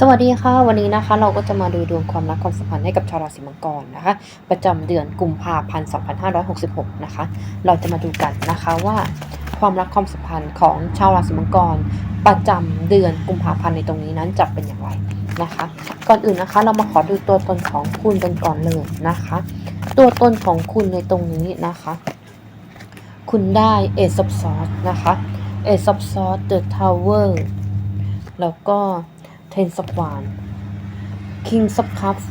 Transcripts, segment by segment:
สวัสดีค่ะ วันนี้นะคะ เราก็จะมาดูดวงความรักความสัมพันธ์ให้กับชาวราศีมังกรนะคะ ประจำเดือนกุมภาพันธ์ 2566 นะคะ เราจะมาดูกันนะคะว่าความรักความสัมพันธ์ของชาวราศีมังกร ประจำเดือนกุมภาพันธ์ในตรงนี้นั้นจะเป็นอย่างไรนะคะ ก่อนอื่นนะคะ เรามาขอดูตัวตนของคุณกันก่อนเลยนะคะ ตัวตนของคุณในตรงนี้นะคะ คุณได้เอซ of Swords นะคะเอซ of Swords The Tower แล้วก็ Ten of Wands King of Cups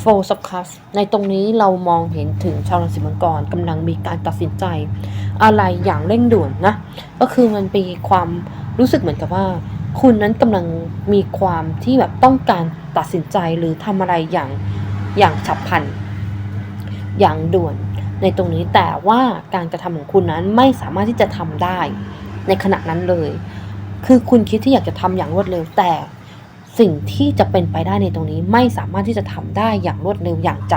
Four of Cups ในตรงนี้เรามองเห็นถึงชาวราศีมังกรกำลังมีการตัดสินใจ อะไรอย่างเร่งด่วนนะ ก็คือมันมีความรู้สึกเหมือนกับว่า คุณนั้นกำลังมีความที่แบบต้องการตัดสินใจหรือทำอะไรอย่างอย่างฉับพลัน อย่างด่วนในตรงนี้แต่ว่าการกระทำของคุณนั้นไม่สามารถที่จะทำได้ในขณะนั้นเลย คือคุณคิดที่อยากจะทำอย่างรวดเร็ว แต่สิ่งที่จะเป็นไปได้ในตรงนี้ไม่สามารถที่จะทำได้อย่างรวดเร็วอย่างใจ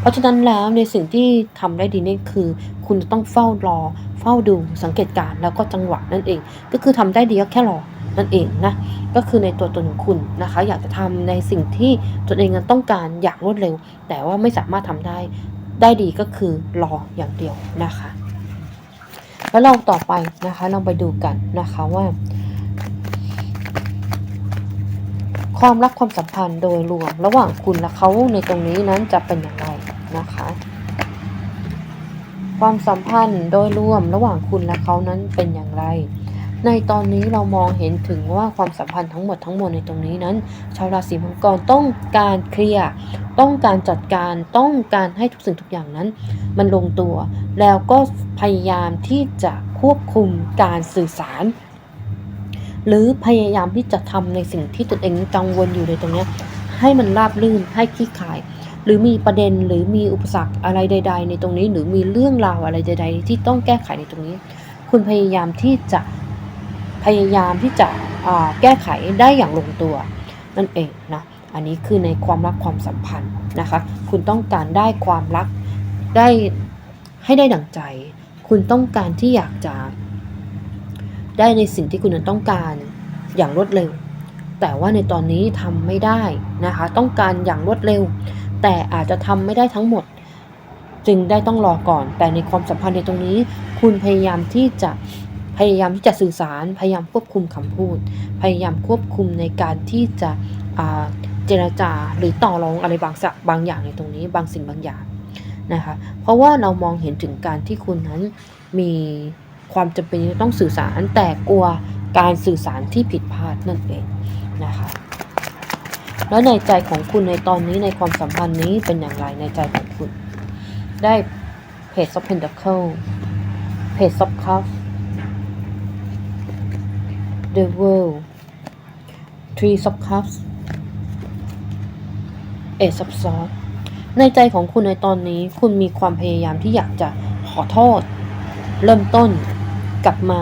เพราะฉะนั้นแล้วในสิ่งที่ทำได้ดีนี่คือ คุณจะต้องเฝ้ารอ เฝ้าดูสังเกตการแล้วก็จังหวะนั่นเอง ก็คือทำได้ดีก็แค่รอนั่นเองนะก็คือในตัวตนของคุณนะคะ อยากจะทำในสิ่งที่ตนเองต้องการอยางรวดเร็ว แต่ว่าไม่สามารถทำได้ได้ดีก็คือรออย่างเดียวนะคะ แล้วเราต่อไปนะคะเราไปดูกันนะคะว่า ความรักความสัมพันธ์โดยรวม ระหว่างคุณและเขาในตรงนี้นั้นจะเป็นอย่างไรนะคะ ความสัมพันธ์โดยรวมระหว่างคุณและเขานั้นเป็นอย่างไร ในตอนนี้เรามองเห็นถึงว่าความสัมพันธ์ทั้งหมดทั้งมวลในตรงนี้นั้น ชาวราศีมังกรต้องการเคลียร์ต้องการจัดการต้องการให้ทุกสิ่งทุกอย่างนั้น มันลงตัว แล้วก็พยายามที่จะควบคุมการสื่อสาร หรือพยายามที่จะทำในสิ่งที่ตนเองกังวลอยู่ในตรงนี้ให้มันราบรื่นให้คลี่คลาย หรือมีประเด็นหรือมีอุปสรรคอะไรใด ๆ ในตรงนี้ หรือมีเรื่องราวอะไรใด ๆ ที่ต้องแก้ไขในตรงนี้ คุณพยายามที่จะ พยายามที่จะแก้ไขได้อย่างลงตัว นั่นเองนะอันนี้คือในความรักความสัมพันธ์นะคะ คุณต้องการได้ความรักได้ให้ได้ดั่งใจ คุณต้องการที่อยากจะ ได้ในสิ่งที่คุณต้องการอย่างรวดเร็ว แต่ว่าในตอนนี้ทำไม่ได้นะคะ ต้องการอย่างรวดเร็ว แต่อาจจะทำไม่ได้ทั้งหมด จึงได้ต้องรอก่อน แต่ในความสัมพันธ์ในตรงนี้ คุณพยายามที่จะ พยายามที่จะสื่อสาร พยายามควบคุมคำพูด พยายามควบคุมในการที่จะเจรจาหรือต่อรองอะไรบางสักบางอย่างในตรงนี้ บางสิ่งบางอย่างนะคะ เพราะว่าเรามองเห็นถึงการที่คุณนั้นมีความจำเป็นที่ต้องสื่อสารแต่กลัวการสื่อสารที่ผิดพลาดนั่นเองนะคะแล้วในใจของคุณในตอนนี้ในความสัมพันธ์นี้เป็นอย่างไรในใจของคุณ ได้ Page of Pentacle Page of Cups The World Three of Cups Ace of Swords ในใจของคุณในตอนนี้ คุณมีความพยายามที่อยากจะขอโทษ เริ่มต้นกลับมา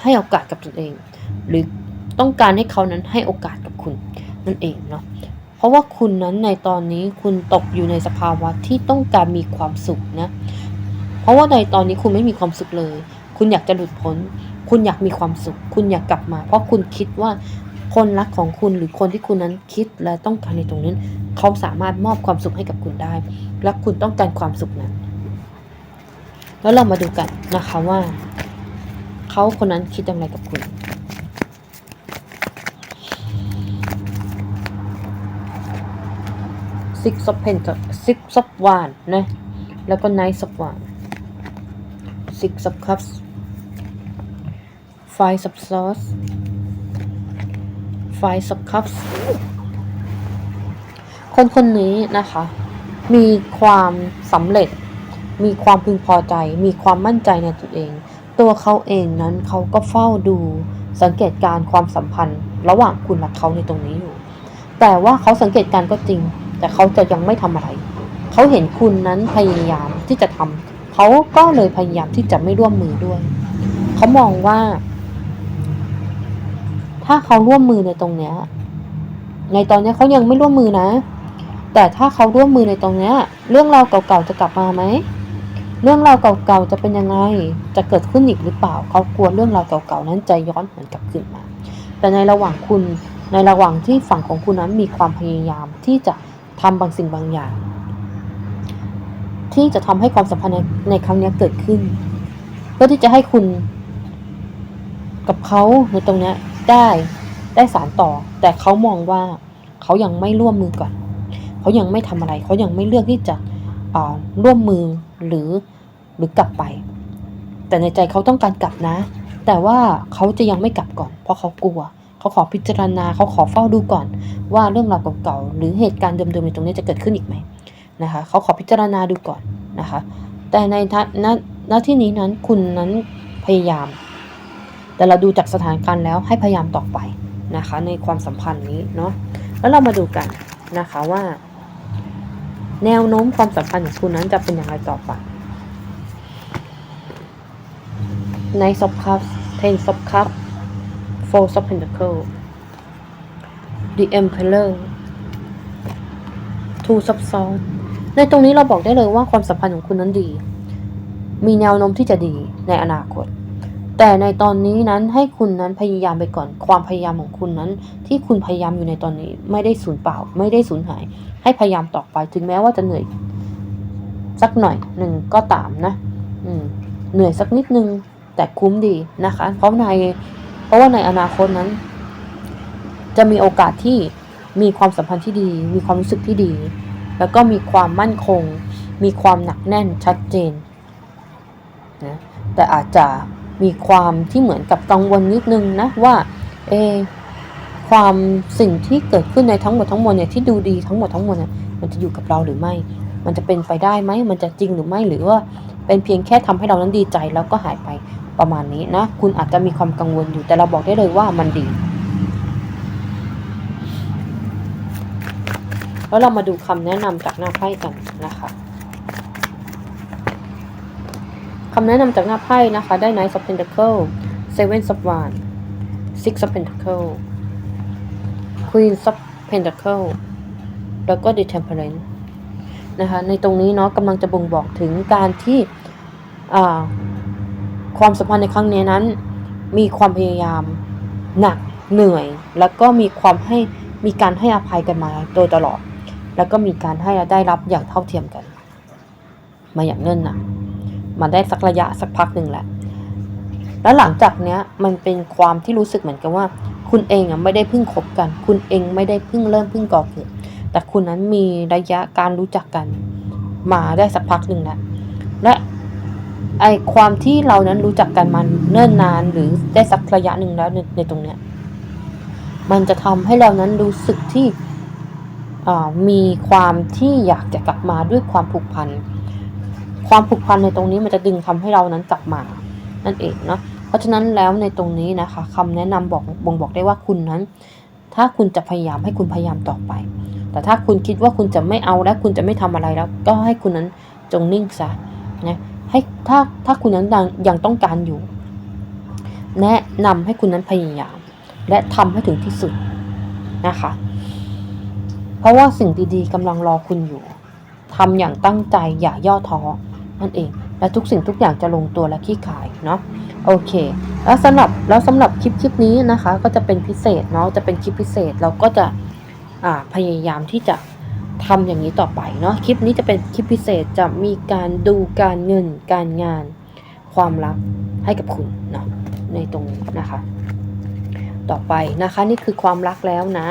ให้โอกาสกับตนเอง หรือต้องการให้เขานั้นให้โอกาสกับคุณนั่นเองเนาะเพราะว่าคุณนั้นในตอนนี้คุณตกอยู่ในสภาวะที่ต้องการมีความสุขนะ เพราะว่าในตอนนี้คุณไม่มีความสุขเลย คุณอยากจะหลุดพ้น คุณอยากมีความสุข คุณอยากกลับมา เพราะคุณคิดว่าคนรักของคุณหรือคนที่คุณนั้นคิดและต้องการในตรงนั้น เขาสามารถมอบความสุขให้กับคุณได้ และคุณต้องการความสุขนั้น แล้วเรามาดูกันนะคะว่า เขาคนนั้นคิดอย่างไรกับคุณ Six of Pentacles Six of Wands นะแล้วก็ Knight of Wands Six of Cups Five of Swords Five of Cups ค นคนนี้นะคะ มีความสำเร็จ มีความพึงพอใจ มีความมั่นใจในตัวเอง ตัวเขาเองนั้นเขาก็เฝ้าดูสังเกตการความสัมพันธ์ ระหว่างคุณและเขาในตรงนี้อยู่ แต่ว่าเขาสังเกตการก็จริง แต่เขาจะยังไม่ทำอะไร เขาเห็นคุณนั้นพยายามที่จะทำเขาก็เลยพยายามที่จะไม่ร่วมมือด้วย เขามองว่า ถ้าเขาร่วมมือในตรงเนี้ย ในตอนนี้เขายังไม่ร่วมมือนะ แต่ถ้าเขาร่วมมือในตรงเนี้ย เรื่องราวเก่าๆจะกลับมาไหม เรื่องราวเก่าๆจะเป็นยังไง จะเกิดขึ้นอีกหรือเปล่า เขากลัวเรื่องราวเก่าๆนั้นจะย้อนหวนกลับคืนมา แต่ในระหว่างคุณ ในระหว่างที่ฝั่งของคุณนั้นมีความพยายามที่จะทำบางสิ่งบางอย่าง ที่จะทำให้ความสัมพันธ์ในในครั้งนี้เกิดขึ้นเพื่อที่จะให้คุณกับเขาในตรงนี้ ได้ได้สารต่อ แต่เขามองว่าเขายังไม่ร่วมมือก่อนเขายังไม่ทำอะไรเขายังไม่เลือกที่จะร่วมมือหรือหรือกลับไป แต่ในใจเขาต้องการกลับนะ แต่ว่าเขาจะยังไม่กลับก่อน เพราะเขากลัวเขาขอพิจารณาเขาขอเฝ้าดูก่อน ว่าเรื่องราวเก่าๆหรือเหตุการณ์เดิมๆในตรงนี้จะเกิดขึ้นอีกไหมนะคะเขาขอพิจารณาดูก่อนนะคะ แต่ในทะณณที่นี้นั้นคุณนั้นพยายาม แต่เราดูจากสถานการณ์แล้วให้พยายามต่อไปนะคะ ในความสัมพันธ์นี้เนาะแล้วเรามาดูกันนะคะว่า แนวโน้มความสัมพันธ์ของคุณนั้นจะเป็นอย่างไรต่อไปใน of cups ten of cups four of pentacles the emperor two of swords ในตรงนี้เราบอกได้เลยว่าความสัมพันธ์ของคุณนั้นดี มีแนวโน้มที่จะดีในอนาคต แต่ในตอนนี้นั้นให้คุณนั้นพยายามไปก่อน ความพยายามของคุณนั้น ที่คุณพยายามอยู่ในตอนนี้ ไม่ได้สูญเปล่า ไม่ได้สูญหาย ให้พยายามต่อไป ถึงแม้ว่าจะเหนื่อย สักหน่อยหนึ่งก็ตามนะอืมเหนื่อยสักนิดนึง แต่คุ้มดีนะคะ เพราะในเพราะว่าในอนาคตนั้น จะมีโอกาสที่มีความสัมพันธ์ที่ดี มีความรู้สึกที่ดี แล้วก็มีความมั่นคง มีความหนักแน่นชัดเจนนะแต่อาจจะ มีความที่เหมือนกับกังวลนิดนึงนะว่าเอความสิ่งที่เกิดขึ้นในทั้งหมดทั้งมวลเนี่ยที่ดูดีทั้งหมดทั้งมวลเนี่ยมันจะอยู่กับเราหรือไม่ มันจะเป็นไปได้ไหมมันจะจริงหรือไม่หรือว่าเป็นเพียงแค่ทำให้เรานั้นดีใจแล้วก็หายไปประมาณนี้นะ คุณอาจจะมีความกังวลอยู่แต่เราบอกได้เลยว่ามันดี แล้วเรามาดูคำแนะนำจากหน้าไพ่กันนะคะคำแนะนำจากหน้าไพ่นะคะ ได้ Knight of Pentacle Seven of Wands Six of Pentacle Queen of Pentacle แล้วก็ The Temperance นะคะ ในตรงนี้เนาะกำลังจะบ่งบอกถึงการที่ความสัมพันธ์ในครั้งนี้นั้น มีความพยายามหนักเหนื่อย แล้วก็มีความให้มีการให้อภัยกันมาโดยตลอด แล้วก็มีการให้และได้รับอย่างเท่าเทียมกัน มาอย่างเนิ่นนะ มาได้สักระยะสักพักหนึ่งแหละ แล้วหลังจากเนี้ยมันเป็นความที่รู้สึกเหมือนกับว่า คุณเองอะไม่ได้เพิ่งคบกัน คุณเองไม่ได้เพิ่งเริ่มเพิ่งก่อเกิดแต่คุณนั้นมีระยะการรู้จักกัน มาได้สักพักหนึ่งแล้วและไอความที่เรานั้นรู้จักกันมาเนิ่นนานหรือได้สักระยะหนึ่งแล้วในในตรงเนี้ยมันจะทำให้เรานั้นรู้สึกที่มีความที่อยากจะกลับมาด้วยความผูกพัน ความผูกพันในตรงนี้มันจะดึงทำให้เรานั้นกลับมา นั่นเองเนาะเพราะฉะนั้นแล้วในตรงนี้นะคะคำแนะนำบอกบ่งบอกได้ว่าคุณนั้น ถ้าคุณจะพยายามให้คุณพยายามต่อไป แต่ถ้าคุณคิดว่าคุณจะไม่เอาแล้วคุณจะไม่ทำอะไรแล้ว ก็ให้คุณนั้นจงนิ่งซะนะให้ถ้าถ้าคุณนั้นยังยังต้องการอยู่ แนะนำให้คุณนั้นพยายาม และทำให้ถึงที่สุดนะคะ เพราะว่าสิ่งดีๆกำลังรอคุณอยู่ทำอย่างตั้งใจอย่าย่อท้อ นั่นเอง และทุกสิ่งทุกอย่างจะลงตัวและขี้ขายเนาะโอเค แล้วสำหรับแล้วสำหรับคลิปคลิปนี้นะคะ ก็จะเป็นพิเศษเนาะจะเป็นคลิปพิเศษเราก็จะอ่าพยายามที่จะทำอย่างนี้ต่อไปเนาะคลิปนี้จะเป็นคลิปพิเศษจะมีการดูการเงินการงาน ความรักให้กับคุณเนาะในตรงนี้นะคะ ต่อไปนะคะนี่คือความรักแล้วนะ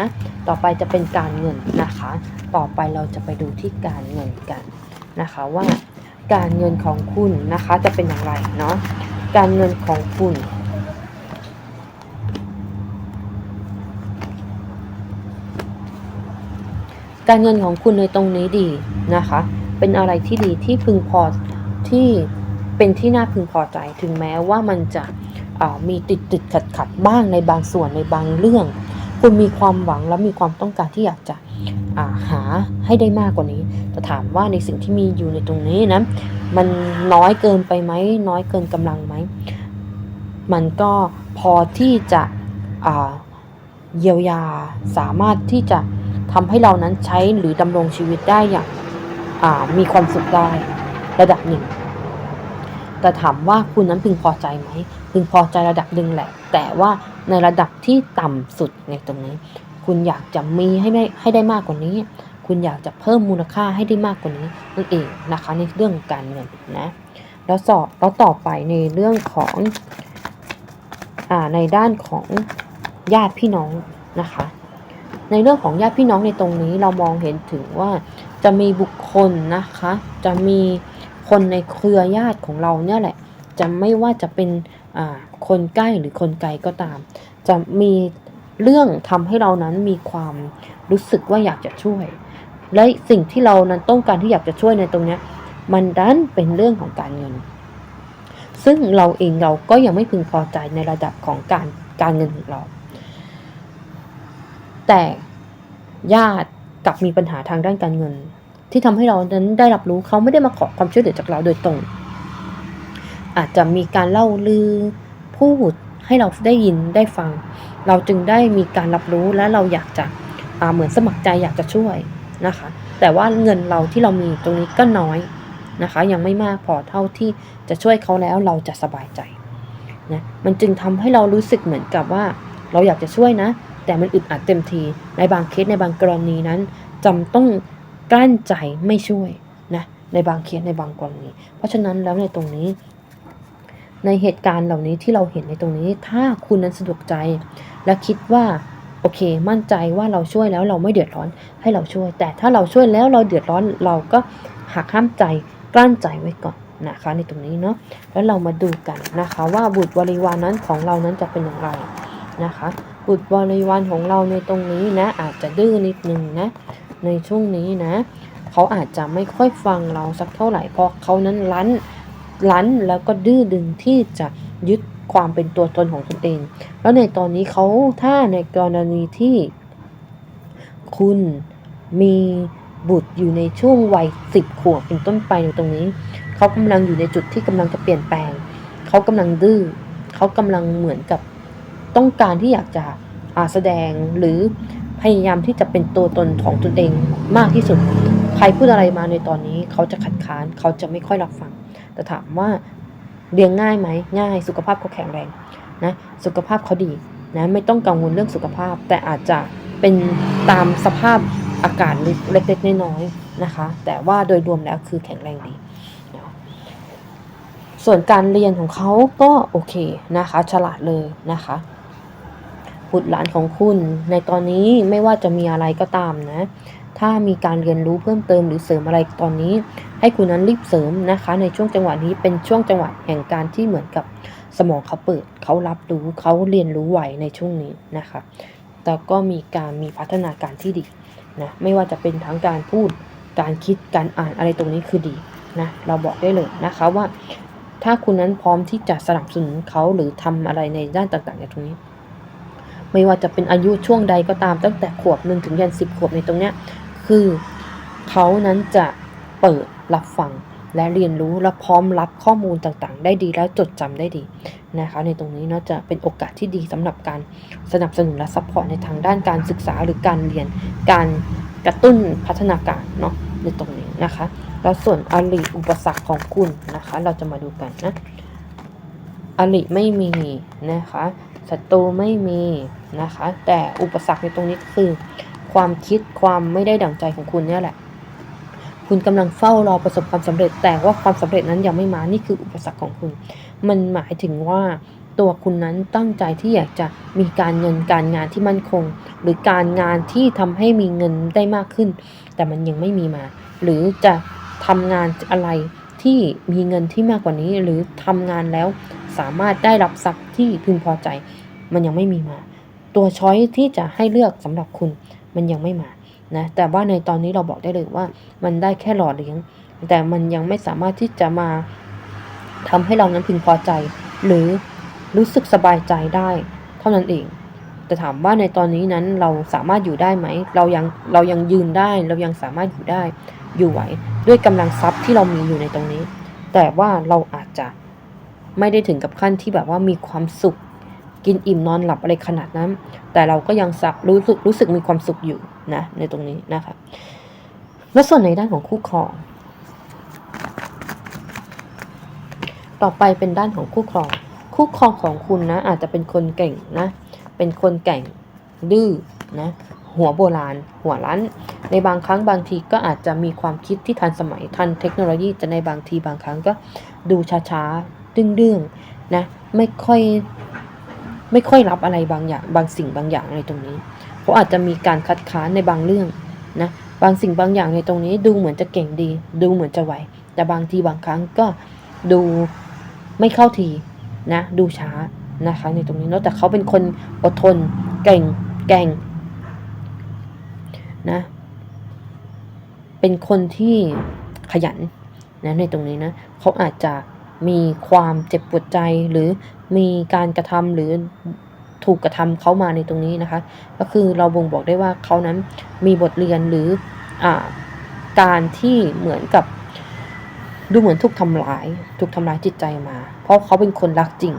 ต่อไปจะเป็นการเงินนะคะ ต่อไปเราจะไปดูที่การเงินกันนะคะว่า การเงินของคุณนะคะ จะเป็นอย่างไรเนาะการเงินของคุณการเงินของคุณในตรงนี้ดีนะคะ เป็นอะไรที่ดีที่พึงพอที่เป็นที่น่าพึงพอใจ ถึงแม้ว่ามันจะมีติดติดขัดขัดบ้างในบางส่วนในบางเรื่อง คุณมีความหวังและมีความต้องการที่อยากจะ หาให้ได้มากกว่านี้ แต่ถามว่าในสิ่งที่มีอยู่ในตรงนี้นะมันน้อยเกินไปไหมน้อยเกินกำลังไหมมันก็พอที่จะเยียวยาสามารถที่จะทำให้เรานั้นใช้หรือดำรงชีวิตได้อย่างามีความสุขได้ระดับหนึ่ง แต่ถามว่าคุณนั้นพึงพอใจไหมพึงพอใจระดับหนึ่งแหละ แต่ว่าในระดับที่ต่ำสุดในตรงนี้ คุณอยากจะมีให้ได้ให้ได้มากกว่านี้ คุณอยากจะเพิ่มมูลค่าให้ได้มากกว่านี้นั่นเองนะคะในเรื่องการเงินนะแล้วสอบแล้วต่อไปในเรื่องของอ่าในด้านของญาติพี่น้องนะคะ ในเรื่องของญาติพี่น้องในตรงนี้เรามองเห็นถึงว่าจะมีบุคคลนะคะ จะมีคนในเครือญาติของเราเนี่ยแหละ จะไม่ว่าจะเป็นคนใกล้หรือคนไกลก็ตาม จะมี เรื่องทำให้เรานั้นมีความรู้สึกว่าอยากจะช่วย และสิ่งที่เรานั้นต้องการที่อยากจะช่วยในตรงนี้มันดันเป็นเรื่องของการเงิน ซึ่งเราเองเราก็ยังไม่พึงพอใจในระดับของการการเงินของเรา แต่ญาติกลับมีปัญหาทางด้านการเงิน ที่ทำให้เรานั้นได้รับรู้เขาไม่ได้มาขอความช่วยเหลือจากเราโดยตรง อาจจะมีการเล่าลือพูด ให้เราได้ยินได้ฟัง เราจึงได้มีการรับรู้และเราอยากจะเหมือนสมัครใจอยากจะช่วยนะคะ แต่ว่าเงินเราที่เรามีตรงนี้ก็น้อยนะคะ ยังไม่มากพอเท่าที่จะช่วยเขาแล้วเราจะสบายใจนะมันจึงทำให้เรารู้สึกเหมือนกับว่า เราอยากจะช่วยนะ แต่มันอึดอัดเต็มทีในบางเคสในบางกรณีนั้นจำต้องกลั้นใจไม่ช่วยนะในบางเคสในบางกรณี เพราะฉะนั้นแล้วในตรงนี้ ในเหตุการณ์เหล่านี้ที่เราเห็นในตรงนี้ ถ้าคุณนั้นสะดวกใจ และคิดว่าโอเค มั่นใจว่าเราช่วยแล้วเราไม่เดือดร้อนให้เราช่วย แต่ถ้าเราช่วยแล้วเราเดือดร้อนเราก็หักห้ามใจกลั้นใจไว้ก่อนนะคะในตรงนี้เนาะแล้วเรามาดูกันนะคะว่าบุตรบริวารนั้นของเรานั้นจะเป็นอย่างไรนะคะ บุตรบริวารของเราในตรงนี้นะ อาจจะดื้อนิดนึงนะ ในช่วงนี้นะ เขาอาจจะไม่ค่อยฟังเราสักเท่าไหร่เพราะเขานั้นลั้น ลั้นแล้วก็ดื้อดึงที่จะยึดความเป็นตัวตนของตนเอง แล้วในตอนนี้เขาถ้าในกรณีที่ คุณมีบุตรอยู่ในช่วงวัยสิบขวบเป็นต้นไปในตรงนี้ เขากำลังอยู่ในจุดที่กำลังจะเปลี่ยนแปลง เขากำลังดื้อเขากำลังเหมือนกับต้องการที่อยากจะแสดงหรือพยายามที่จะเป็นตัวตนของตนเองมากที่สุด ใครพูดอะไรมาในตอนนี้ เขาจะขัดค้าน เขาจะไม่ค่อยรับฟัง แต่ถามว่าเลี้ยงง่ายไหมง่าย สุขภาพเขาแข็งแรงนะสุขภาพเขาดีนะไม่ต้องกังวลเรื่องสุขภาพ แต่อาจจะเป็นตามสภาพอากาศเล็กๆน้อยๆนะคะ แต่ว่าโดยรวมแล้วคือแข็งแรงดีส่วนการเรียนของเขาก็โอเคนะคะ ฉลาดเลยนะคะบุตรหลานของคุณในตอนนี้ไม่ว่าจะมีอะไรก็ตามนะ ถ้ามีการเรียนรู้เพิ่มเติมหรือเสริมอะไรตอนนี้ ให้คุณนั้นรีบเสริมนะคะ ในช่วงจังหวะนี้เป็นช่วงจังหวะแห่งการที่เหมือนกับสมองเขาเปิด เขารับรู้เขาเรียนรู้ไหวในช่วงนี้นะคะแต่ก็มีการมีพัฒนาการที่ดีนะไม่ว่าจะเป็นทั้งการพูดการคิดการอ่านอะไรตรงนี้คือดีนะเราบอกได้เลยนะคะว่า ถ้าคุณนั้นพร้อมที่จะสนับสนุนเขาหรือทำอะไรในด้านต่างๆในตรงนี้ ไม่ว่าจะเป็นอายุช่วงใดก็ตามตั้งแต่ขวบหนึ่งถึงยันสิบขวบในตรงเนี้ยคือเขานั้นจะเปิดรับฟังและเรียนรู้และพร้อมรับข้อมูลต่างๆ ได้ดีและจดจำได้ดีนะคะในตรงนี้เนาะจะเป็นโอกาสที่ดีสำหรับการสนับสนุนและซัพพอร์ตในทางด้านการศึกษาหรือการเรียนการกระตุ้นพัฒนาการเนาะในตรงนี้นะคะ แล้วส่วนอริอุปสรรคของคุณนะคะ เราจะมาดูกันนะอริไม่มีนะคะ ศัตรูไม่มีนะคะ แต่อุปสรรคในตรงนี้คือ ความคิดความไม่ได้ดั่งใจของคุณเนี่ยแหละ คุณกำลังเฝ้ารอประสบความสำเร็จ แต่ว่าความสำเร็จนั้นยังไม่มานี่คืออุปสรรคของคุณ มันหมายถึงว่าตัวคุณนั้นตั้งใจที่อยากจะมีการเงินการงานที่มั่นคง หรือการงานที่ทำให้มีเงินได้มากขึ้น แต่มันยังไม่มีมา หรือจะทำงานอะไรที่มีเงินที่มากกว่านี้ หรือทำงานแล้วสามารถได้รับทรัพย์ที่พึงพอใจ มันยังไม่มีมา ตัวช้อยที่จะให้เลือกสำหรับคุณมันยังไม่มานะแต่ว่าในตอนนี้เราบอกได้เลยว่า มันได้แค่หล่อเลี้ยง แต่มันยังไม่สามารถที่จะมาทำให้เรานั้นพึงพอใจ หรือรู้สึกสบายใจได้ เท่านั้นเองแต่ถามว่าในตอนนี้นั้นเราสามารถอยู่ได้ไหม เรายังเรายังยืนได้เรายังสามารถอยู่ได้อยู่ไหวด้วยกำลังทรัพย์ที่เรามีอยู่ในตรงนี้ แต่ว่าเราอาจจะไม่ได้ถึงกับขั้นที่แบบว่ามีความสุข กินอิ่มนอนหลับอะไรขนาดนั้น แต่เราก็ยังสักรู้สึกรู้สึกมีความสุขอยู่นะในตรงนี้นะคะและส่วนในด้านของคู่ครอง ต่อไปเป็นด้านของคู่ครอง คู่ครองของคุณนะ อาจจะเป็นคนเก่งนะ เป็นคนแก่งดื้อนะหัวโบราณ หัวรั้นในบางครั้งบางทีก็อาจจะมีความคิดที่ทันสมัยทันเทคโนโลยีแต่ในบางทีบางครั้งก็ดูช้าๆดื้งๆนะไม่ค่อย ไม่ค่อยรับอะไรบางอย่างบางสิ่งบางอย่างในตรงนี้เขาอาจจะมีการคัดค้านในบางเรื่องนะบางสิ่งบางอย่างในตรงนี้ดูเหมือนจะเก่งดี ดูเหมือนจะไหว แต่บางทีบางครั้งก็ดูไม่เข้าทีนะดูช้านะคะในตรงนี้เนาะแต่เขาเป็นคนอดทนเก่งแก่งนะเป็นคนที่ขยันนะในตรงนี้นะเขาอาจจะ มีความเจ็บปวดใจหรือมีการกระทำหรือถูกกระทำเขามาในตรงนี้นะคะ ก็คือเราบ่งบอกได้ว่าเขานั้นมีบทเรียนหรืออการที่เหมือนกับดูเหมือนถูกทำร้ายถูกทำร้ายจิตใจมา เพราะเขาเป็นคนรักจริง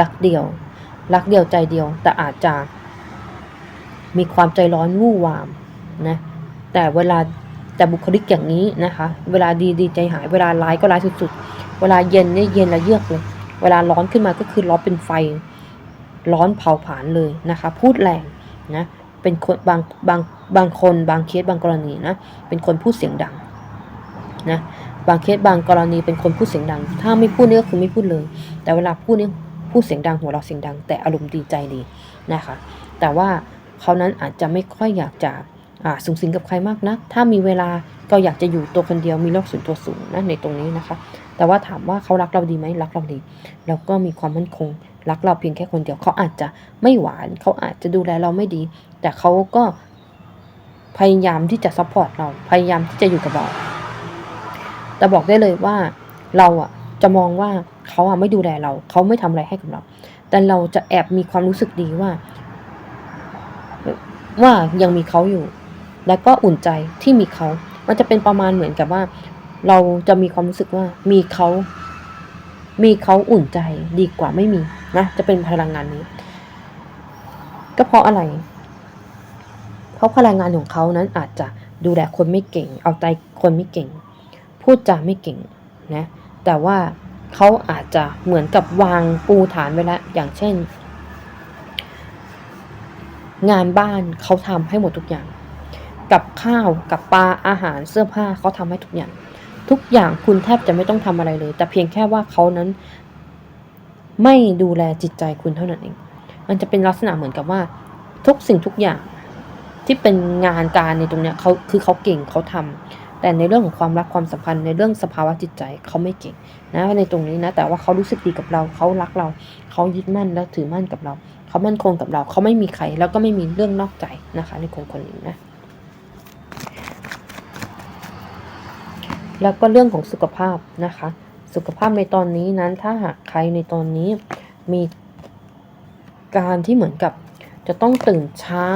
รักเดียว รักเดียวใจเดียว แต่อาจจะมีความใจร้อนวู่วามนะแต่เวลาแต่บุคลิกอย่างนี้นะคะ เวลาดีดีใจหายเวลาร้ายก็ร้ายสุดๆ เวลาเย็นเนี่ยเย็นละเยือกเลย เวลาร้อนขึ้นมาก็คือร้อนเป็นไฟ ร้อนเผาผลาญเลยนะคะ พูดแรงนะ เป็นคนบางบางบางคนบางเคสบางกรณีนะ เป็นคนพูดเสียงดังนะ บางเคสบางกรณีเป็นคนพูดเสียงดัง ถ้าไม่พูดเนี่ก็คือไม่พูดเลย แต่เวลาพูดเนี่ยพูดเสียงดังหัวเราะเสียงดัง แต่อารมณ์ดีใจดีนะคะ แต่ว่าเขานั้นอาจจะไม่ค่อยอยากจะสูงสิงกับใครมากนะ ถ้ามีเวลาก็อยากจะอยู่ตัวคนเดียวมีโลกส่วนตัวสูงนะในตรงนี้นะคะ แต่ว่าถามว่าเขารักเราดีไหมรักเราดี แล้วก็มีความมั่นคง รักเราเพียงแค่คนเดียวเขาอาจจะไม่หวาน เขาอาจจะดูแลเราไม่ดี แต่เขาก็พยายามที่จะซัพพอร์ตเรา พยายามที่จะอยู่กับเรา แต่บอกได้เลยว่าเราอะจะมองว่าเขาอะไม่ดูแลเรา เขาไม่ทำอะไรให้กับเรา แต่เราจะแอบมีความรู้สึกดีว่า ว่ายังมีเขาอยู่ แล้วก็อุ่นใจที่มีเขา มันจะเป็นประมาณเหมือนกับว่า เราจะมีความรู้สึกว่ามีเขา มีเขาอุ่นใจดีกว่าไม่มีนะจะเป็นพลังงานนี้ ก็เพราะอะไร เพราะพลังงานของเขานั้นอาจจะดูแลคนไม่เก่ง เอาใจคนไม่เก่ง พูดจาไม่เก่งนะ แต่ว่าเขาอาจจะเหมือนกับวางปูฐานไว้แล้วอย่างเช่น งานบ้านเขาทำให้หมดทุกอย่าง กับข้าวกับปลาอาหารเสื้อผ้าเขาทำให้ทุกอย่าง ทุกอย่างคุณแทบจะไม่ต้องทำอะไรเลย แต่เพียงแค่ว่าเขานั้น ไม่ดูแลจิตใจคุณเท่านั้นเอง มันจะเป็นลักษณะเหมือนกับว่า ทุกสิ่งทุกอย่างที่เป็นงานการในตรงเนี้ยเขาคือเขาเก่งเขาทำแต่ในเรื่องของความรักความสัมพันธ์ในเรื่องสภาวะจิตใจเขาไม่เก่งนะในตรงนี้นะ แต่ว่าเขารู้สึกดีกับเราเขารักเราเขายึดมั่นและถือมั่นกับเรา เขามั่นคงกับเรา เขาไม่มีใครแล้วก็ไม่มีเรื่องนอกใจนะคะ ในคนคนนี้นะ แล้วก็เรื่องของสุขภาพนะคะ สุขภาพในตอนนี้นั้นถ้าหากใครในตอนนี้มีการที่เหมือนกับจะต้องตื่นเช้า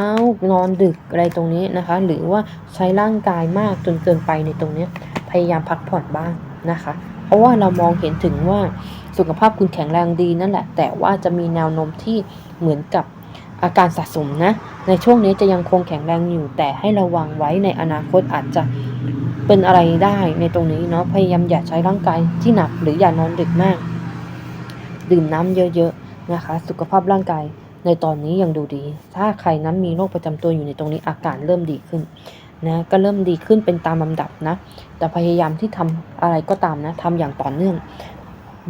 นอนดึกอะไรตรงนี้นะคะ หรือว่าใช้ร่างกายมากจนเกินไปในตรงนี้พยายามพักผ่อนบ้างนะคะ เพราะว่าเรามองเห็นถึงว่าสุขภาพคุณแข็งแรงดีนั่นแหละ แต่ว่าจะมีแนวโน้มที่เหมือนกับอาการสะสมนะ ในช่วงนี้จะยังคงแข็งแรงอยู่ แต่ให้ระวังไว้ในอนาคตอาจจะ เป็นอะไรได้ในตรงนี้เนาะพยายามอย่าใช้ร่างกายที่หนักหรืออย่านอนดึกมาก ดื่มน้ำเยอะๆนะคะ สุขภาพร่างกายในตอนนี้ยังดูดี ถ้าใครนั้นมีโรคประจำตัวอยู่ในตรงนี้อาการเริ่มดีขึ้นนะก็เริ่มดีขึ้นเป็นตามลำดับนะ แต่พยายามที่ทำอะไรก็ตามนะทำอย่างต่อเนื่อง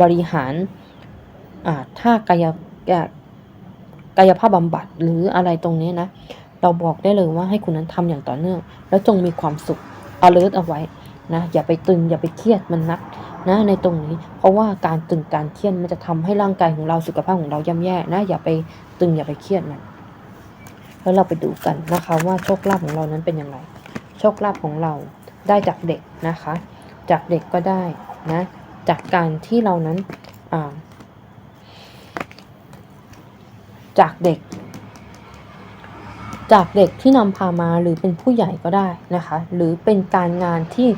บริหารอ่าถ้ากายกายภาพบำบัดหรืออะไรตรงนี้นะ เราบอกได้เลยว่าให้คุณนั้นทำอย่างต่อเนื่อง แล้วจงมีความสุข alert เอาไว้นะอย่าไปตึงอย่าไปเครียดมันนักนะในตรงนี้ เพราะว่าการตึงการเครียดมันจะทำให้ร่างกายของเราสุขภาพของเราย่ำแย่นะอย่าไปตึงอย่าไปเครียดมันแล้วเราไปดูกันนะคะว่าโชคลาภของเรานั้นเป็นอย่างไร โชคลาภของเราได้จากเด็กนะคะ จากเด็กก็ได้นะ จากการที่เรานั้นจากเด็ก จากเด็กที่นำพามาหรือเป็นผู้ใหญ่ก็ได้นะคะ หรือเป็นการงานที่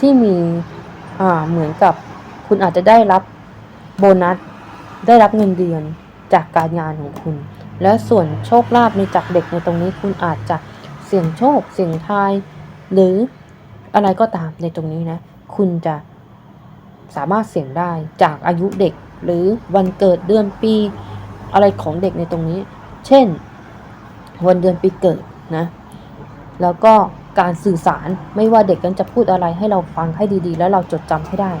ที่มีอ่าเหมือนกับคุณอาจจะได้รับโบนัสได้รับเงินเดือนจากการงานของคุณ และส่วนโชคลาภในจากเด็กในตรงนี้คุณอาจจะเสี่ยงโชค เสี่ยงทาย หรืออะไรก็ตามในตรงนี้นะ คุณจะสามารถเสี่ยงได้จากอายุเด็ก หรือวันเกิดเดือนปีอะไรของเด็กในตรงนี้ เช่น วันเดือนปีเกิดนะแล้วก็การสื่อสารไม่ว่าเด็กนั้นจะพูดอะไรให้เราฟังให้ดีๆ แล้วเราจดจำให้ได้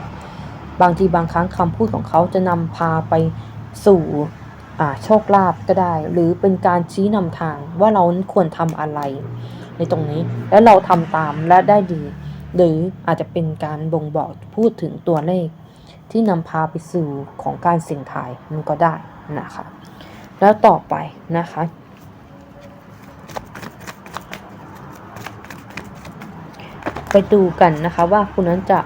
บางทีบางครั้งคำพูดของเขาจะนำพาไปสู่โชคลาภก็ได้ หรือเป็นการชี้นำทางว่าเรานั้นควรทำอะไรในตรงนี้ แล้วเราทำตามและได้ดี หรืออาจจะเป็นการบ่งบอกพูดถึงตัวเลข ที่นำพาไปสู่ของการเสี่ยงทายมันก็ได้นะคะ แล้วต่อไปนะคะ ไปดูกันนะคะว่าคุณนั้นจะ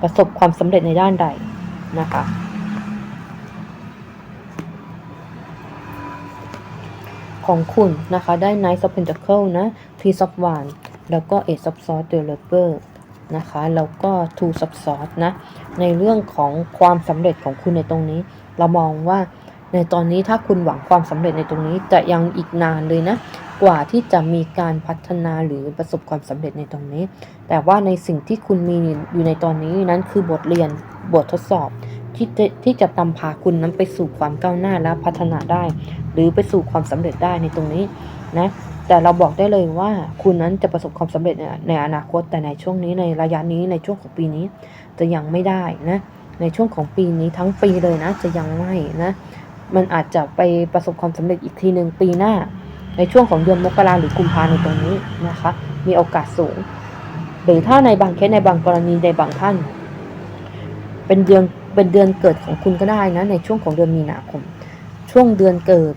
ประสบความสำเร็จในด้านใดนะคะ ของคุณนะคะได้ Knight of Pentacle นะ Prince of Wands แล้วก็ Ace of Swords Developer นะคะแล้วก็ Two of Swords นะ ในเรื่องของความสำเร็จของคุณในตรงนี้ เรามองว่าในตอนนี้ถ้าคุณหวังความสำเร็จในตรงนี้จะยังอีกนานเลยนะ กว่าที่จะมีการพัฒนาหรือประสบความสำเร็จในตรงนี้ แต่ว่าในสิ่งที่คุณมีอยู่ในตอนนี้นั้นคือบทเรียนบททดสอบ ที่จะที่จะนำพาคุณนั้นไปสู่ความก้าวหน้าและพัฒนาได้ หรือไปสู่ความสำเร็จได้ในตรงนี้นะแต่เราบอกได้เลยว่าคุณนั้นจะประสบความสำเร็จในอนาคตแต่ในช่วงนี้ในระยะนี้ในช่วงของปีนี้จะยังไม่ได้นะในช่วงของปีนี้ทั้งปีเลยนะจะยังไม่นะมันอาจจะไปประสบความสำเร็จอีกทีหนึ่งปีหน้า ในช่วงของเดือนมกราหรือกุมภาในตรงนี้นะคะ มีโอกาสสูง หรือถ้าในบางเคสในบางกรณีในบางท่าน เป็นเดือนเป็นเดือนเกิดของคุณก็ได้นะในช่วงของเดือนมีนาคม ช่วงเดือนเกิด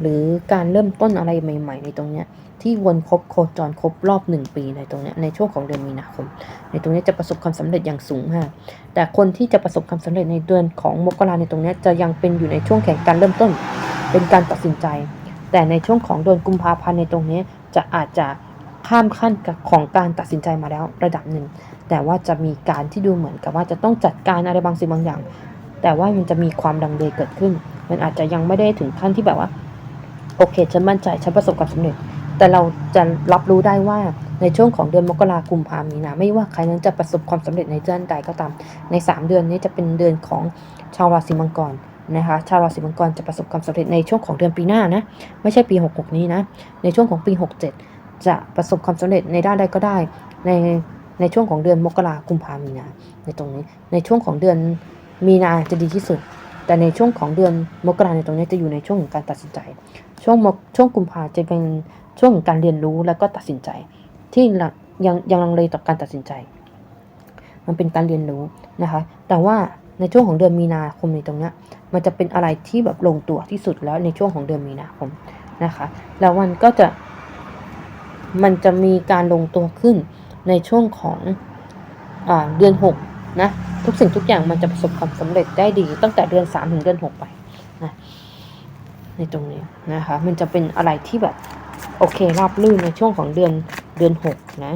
หรือการเริ่มต้นอะไรใหม่ๆ ในตรงเนี้ยที่วนครบโคจรครบรอบหนึ่งปีในตรงนี้ในช่วงของเดือนมีนาคม ในตรงนี้จะประสบความสำเร็จอย่างสูงมากแต่คนที่จะประสบความสำเร็จในเดือนของมกราในตรงนี้จะยังเป็นอยู่ในช่วงแข่งการเริ่มต้น เป็นการตัดสินใจ แต่ในช่วงของเดือนกุมภาพันธ์ในตรงนี้จะอาจจะข้ามขั้นของการตัดสินใจมาแล้วระดับหนึ่ง แต่ว่าจะมีการที่ดูเหมือนกับว่าจะต้องจัดการอะไรบางสิ่งบางอย่าง แต่ว่ามันจะมีความดังเลเกิดขึ้น มันอาจจะยังไม่ได้ถึงขั้นที่แบบว่า โอเคฉันมั่นใจฉันประสบความสำเร็จ แต่เราจะรับรู้ได้ว่าในช่วงของเดือนมกราคมพามีนาไม่ว่าใครนั้นจะประสบความสำเร็จในด้านใดก็ตาม ใน 3 เดือนนี้จะเป็นเดือนของชาวราศีมังกร นะคะชาวราศีมังกรจะประสบความสำเร็จในช่วงของเดือนปีหน้านะไม่ใช่ปี 66 นี้นะในช่วงของปี 67 จะประสบความสำเร็จในด้านใดก็ได้ในในช่วงของเดือนมกราคมพามีนาในตรงนี้ในช่วงของเดือนมีนาจะดีที่สุด แต่ในช่วงของเดือนมกราในตรงนี้จะอยู่ในช่วงของการตัดสินใจ ช่วงมกช่วงกุมภาจะเป็นช่วงของการเรียนรู้แล้วก็ตัดสินใจ ที่ยังยังลังเลต่อการตัดสินใจ มันเป็นการเรียนรู้นะคะ แต่ว่า ในช่วงของเดือนมีนาคมในตรงเนี้ยมันจะเป็นอะไรที่แบบลงตัวที่สุดแล้วในช่วงของเดือนมีนาคมนะคะ แล้วมันก็จะ มันจะมีการลงตัวขึ้นในช่วงของอเดือนหกนะทุกสิ่งทุกอย่างมันจะประสบความสำเร็จได้ดี ตั้งแต่เดือนสามถึงเดือนหกไปนะในตรงนี้นะคะ มันจะเป็นอะไรที่แบบโอเคราบรื่นในช่วงของเดือนเดือนหกนะ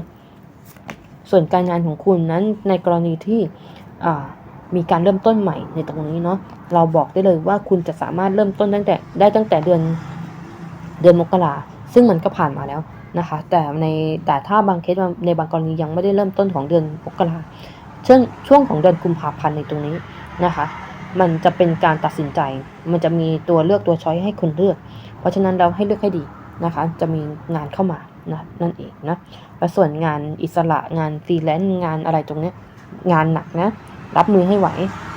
ส่วนการงานของคุณนั้นในกรณีที่อ่า มีการเริ่มต้นใหม่ในตรงนี้เนาะเราบอกได้เลยว่าคุณจะสามารถเริ่มต้นตั้งแต่ได้ตั้งแต่เดือนเดือนมกราซึ่งมันก็ผ่านมาแล้วนะคะ แต่ในแต่ถ้าบางเคสในบางกรณียังไม่ได้เริ่มต้นของเดือนมกราช่วงช่วงของเดือนกุมภาพันธ์ในตรงนี้นะคะ มันจะเป็นการตัดสินใจ มันจะมีตัวเลือกตัวช้อยให้คุณเลือก เพราะฉะนั้นเราให้เลือกให้ดีนะคะ จะมีงานเข้ามานะนั่นเองนะและส่วนงานอิสระงานฟรีแลนซ์งานอะไรตรงนี้งานหนักนะ รับมือให้ไหว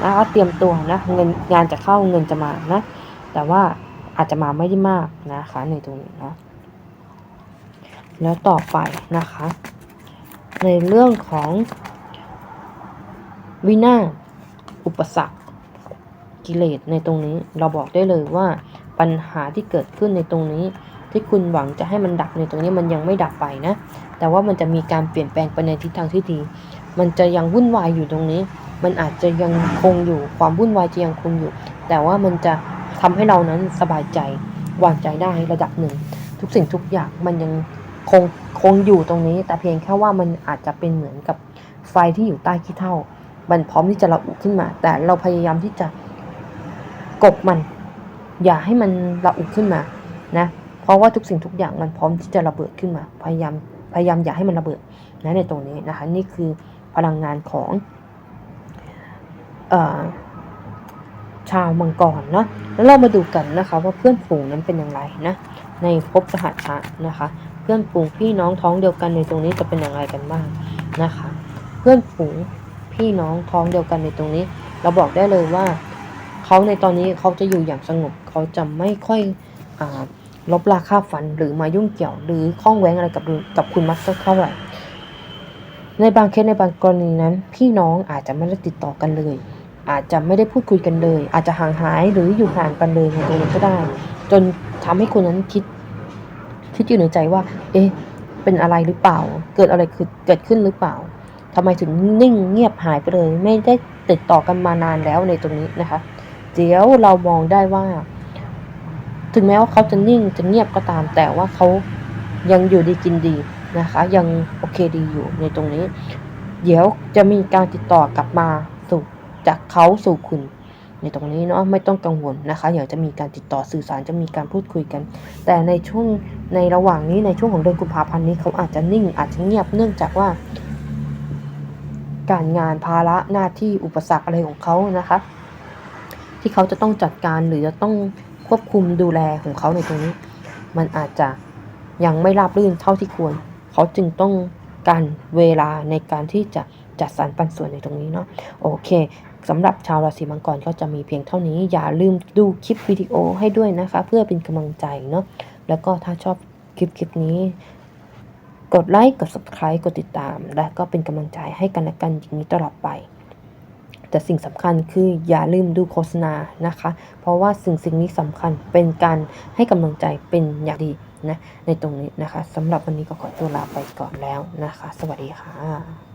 นะคะเตรียมตัวนะเงินงานจะเข้าเงินจะมานะ แต่ว่าอาจจะมาไม่ได้มากนะคะในตรงนี้นะแล้วต่อไปนะคะ ในเรื่องของวินาอุปสรรคกิเลสในตรงนี้เราบอกได้เลยว่าปัญหาที่เกิดขึ้นในตรงนี้ ที่คุณหวังจะให้มันดับในตรงนี้มันยังไม่ดับไปนะ แต่ว่ามันจะมีการเปลี่ยนแปลงไปในทิศทางที่ดี มันจะยังวุ่นวายอยู่ตรงนี้ มันอาจจะยังคงอยู่ความวุ่นวายจะยังคงอยู่ แต่ว่ามันจะทำให้เรานั้นสบายใจวางใจได้ระดับหนึ่ง ทุกสิ่งทุกอย่างมันยังคงคงอยู่ตรงนี้ แต่เพียงแค่ว่ามันอาจจะเป็นเหมือนกับไฟที่อยู่ใต้ขี้เถ้ามันพร้อมที่จะระอุขึ้นมา แต่เราพยายามที่จะกบมัน อย่าให้มันระอุขึ้นมานะเพราะว่าทุกสิ่งทุกอย่างมันพร้อมที่จะระเบิดขึ้นมา พยายามพยายามอย่าให้มันระเบิดนะในตรงนี้นะคะนี่คือพลังงานของ ชาวมังกรเนาะแล้วเรามาดูกันนะคะ ว่าเพื่อนฝูงนั้นเป็นอย่างไรนะในภพสหัชะนะคะ เพื่อนฝูงพี่น้องท้องเดียวกันในตรงนี้จะเป็นอย่างไรกันบ้างนะคะ เพื่อนฝูงพี่น้องท้องเดียวกันในตรงนี้ เราบอกได้เลยว่าเขาในตอนนี้เขาจะอยู่อย่างสงบเขาจะไม่ค่อยอลบราค่าฟันหรือมายุ่งเกี่ยว หรือข้องแว้งอะไรกับกับคุณมักสักเท่าไหร่ในบางเคสในบางกรณีนั้น พี่น้องอาจจะไม่ได้ติดต่อกันเลย อาจจะไม่ได้พูดคุยกันเลย อาจจะห่างหายหรืออยู่ห่างกันเลยในตรงนี้ก็ได้ จนทำให้คนนั้นคิด คิดอยู่ในใจว่า เอ๊ะเป็นอะไรหรือเปล่า เกิดอะไรคือเกิดขึ้นหรือเปล่าทำไมถึงนิ่งเงียบหายไปเลย ไม่ได้ติดต่อกันมานานแล้วในตรงนี้นะคะ เดี๋ยวเรามองได้ว่า ถึงแม้ว่าเขาจะนิ่งจะเงียบก็ตาม แต่ว่าเขายังอยู่ดีกินดีนะคะ ยังโอเคดีอยู่ในตรงนี้ เดี๋ยวจะมีการติดต่อกลับมา จากเขาสู่คุณ ในตรงนี้เนาะไม่ต้องกังวลนะคะเดี๋ยวจะมีการติดต่อสื่อสารจะมีการพูดคุยกัน แต่ในช่วงในระหว่างนี้ในช่วงของเดือนกุมภาพันธ์นี้เขาอาจจะนิ่งอาจจะเงียบเนื่องจากว่า การงานภาระหน้าที่อุปสรรคอะไรของเขานะคะ ที่เขาจะต้องจัดการหรือจะต้องควบคุมดูแลของเขาในตรงนี้ มันอาจจะยังไม่ราบรื่นเท่าที่ควร เขาจึงต้องการเวลาในการที่จะจัดสรรปันส่วนในตรงนี้เนาะโอเค สำหรับชาวราศีมังกรก็จะมีเพียงเท่านี้ อย่าลืมดูคลิปวิดีโอให้ด้วยนะคะ เพื่อเป็นกำลังใจเนาะแล้วก็ถ้าชอบคลิปคลิปนี้ กดไลค์กด subscribe กดติดตาม และก็เป็นกำลังใจให้กันและกันอย่างนี้ตลอดไป แต่สิ่งสำคัญคืออย่าลืมดูโฆษณานะคะ เพราะว่าสิ่งสิ่งนี้สำคัญเป็นการให้กำลังใจเป็นอย่างดีนะในตรงนี้นะคะสำหรับวันนี้ก็ขอตัวลาไปก่อนแล้วนะคะ สวัสดีค่ะ